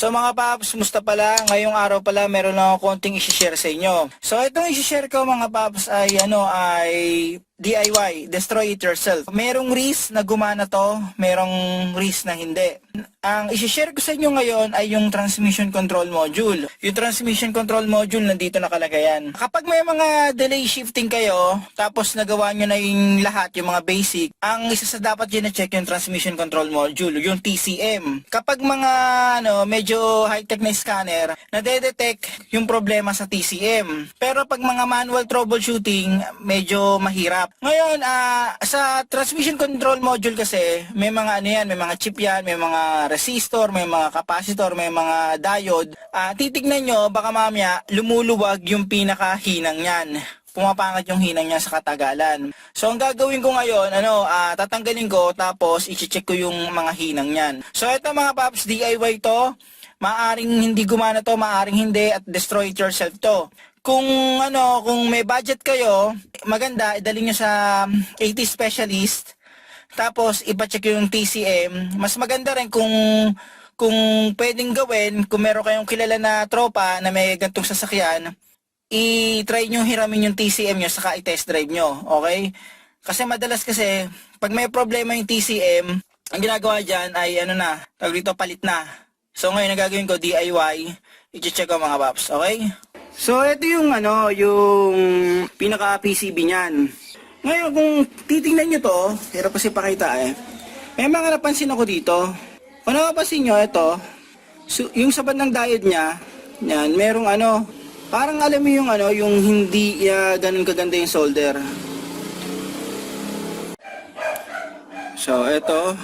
So mga paps, musta pala? Ngayong araw pala meron lang ako konting i-share sa inyo. So itong i-share ko mga paps ay ano ay DIY, destroy it yourself. Merong risk na gumana to, merong risk na hindi. Ang i-share ko sa inyo ngayon ay yung transmission control module. Yung transmission control module nandito nakalagay yan. Kapag may mga delay shifting kayo, tapos nagawa nyo na yung lahat, yung mga basic, ang isa sa dapat yun na-check yung transmission control module, yung TCM. Kapag mga ano, medyo high-tech na scanner, nade-detect yung problema sa TCM. Pero pag mga manual troubleshooting, medyo mahirap. Ngayon, ah, sa transmission control module kasi, may mga ano yan, may mga chip yan, may mga resistor, may mga capacitor, may mga diode. Ah, titignan nyo, baka mamaya lumuluwag yung pinakahinang yan pumapangat yung hinang niya sa katagalan. So ang gagawin ko ngayon, ano, ah, tatanggalin ko tapos i-check ko yung mga hinang niyan. So ito mga paps, DIY to. Maaring hindi gumana to, maaring hindi at destroy it yourself to. Kung ano, kung may budget kayo, maganda idalhin niyo sa 80 specialist. Tapos ipa-check yung TCM. Mas maganda rin kung kung pwedeng gawin, kung meron kayong kilala na tropa na may gantong sasakyan, i-try nyo hiramin yung TCM nyo saka i-test drive nyo, okay? Kasi madalas kasi, pag may problema yung TCM, ang ginagawa dyan ay ano na, tawag dito palit na. So ngayon, ang gagawin ko DIY, i-check ko mga paps, okay? So ito yung ano, yung pinaka PCB niyan. Ngayon, kung titingnan nyo to, hirap kasi pakita eh. May mga napansin ako dito. Kung napapansin nyo, ito, so, yung sa bandang diode niya, yan, merong ano, Parang alam mo yung ano, yung hindi uh, ganun kaganda yung solder. So, eto.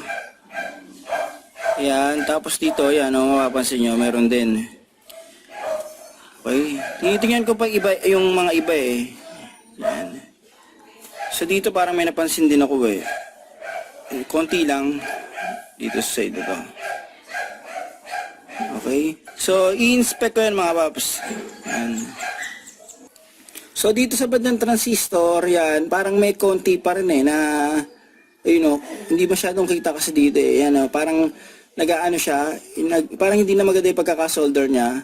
Yan, tapos dito, yan, oh, mapapansin nyo, meron din. Okay, tinitingnan ko pa iba, yung mga iba eh. Yan. So, dito parang may napansin din ako eh. Konti lang dito sa side ito. Okay? So, i-inspect ko yan mga paps. Yan. So, dito sa bandang transistor, yan, parang may konti pa rin eh na, you know, hindi masyadong kita kasi dito eh. Yan, oh, parang nagaano siya, nag, parang hindi na maganda yung pagkakasolder niya.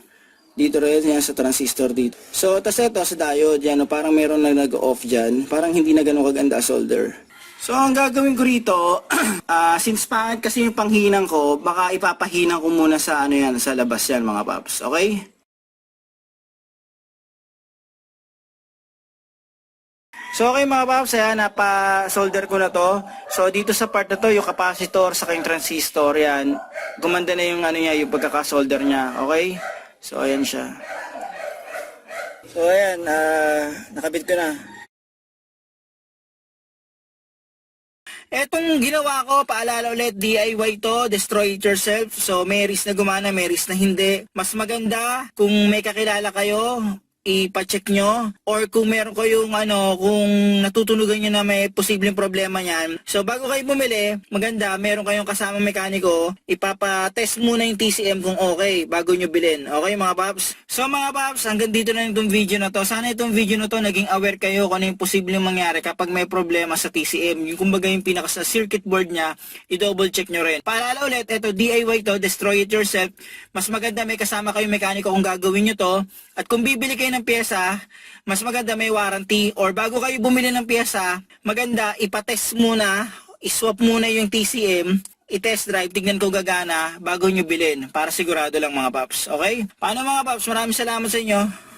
Dito rin yan sa transistor dito. So, tas ito sa diode, yan, oh, parang meron na nag-off dyan. Parang hindi na ganun kaganda solder. So, ang gagawin ko rito, ah, since pangit kasi yung panghinang ko, baka ipapahinang ko muna sa ano yan, sa labas yan mga paps. Okay? So okay mga paps, ayan, napa-solder ko na to. So dito sa part na to, yung capacitor sa yung transistor, yan. Gumanda na yung ano niya, yung pagkaka-solder niya, okay? So ayan siya. So ayan, ah, nakabit ko na. Etong ginawa ko, paalala ulit, DIY to, destroy it yourself. So, may risk na gumana, may risk na hindi. Mas maganda kung may kakilala kayo, ipacheck nyo? Or kung meron kayong ano kung natutunugan nyo na may posibleng problema niyan. So bago kayo bumili maganda meron kayong kasama mekaniko ipapa-test muna yung TCM kung okay bago nyo bilhin. Okay mga paps? So mga paps hanggang dito na itong video na to. Sana itong video na to naging aware kayo kung ano yung posibleng mangyari kapag may problema sa TCM yung kumbaga yung pinaka sa circuit board nya i-double check nyo rin. Paalala ulit ito DIY to destroy it yourself. Mas maganda may kasama kayong mekaniko kung gagawin nyo to. At kung bibili kayo ng pyesa, mas maganda may warranty or bago kayo bumili ng pyesa, maganda ipatest muna, iswap muna yung TCM, i-test drive, tignan ko gagana bago nyo bilhin para sigurado lang mga paps. Okay? Paano mga paps? Maraming salamat sa inyo.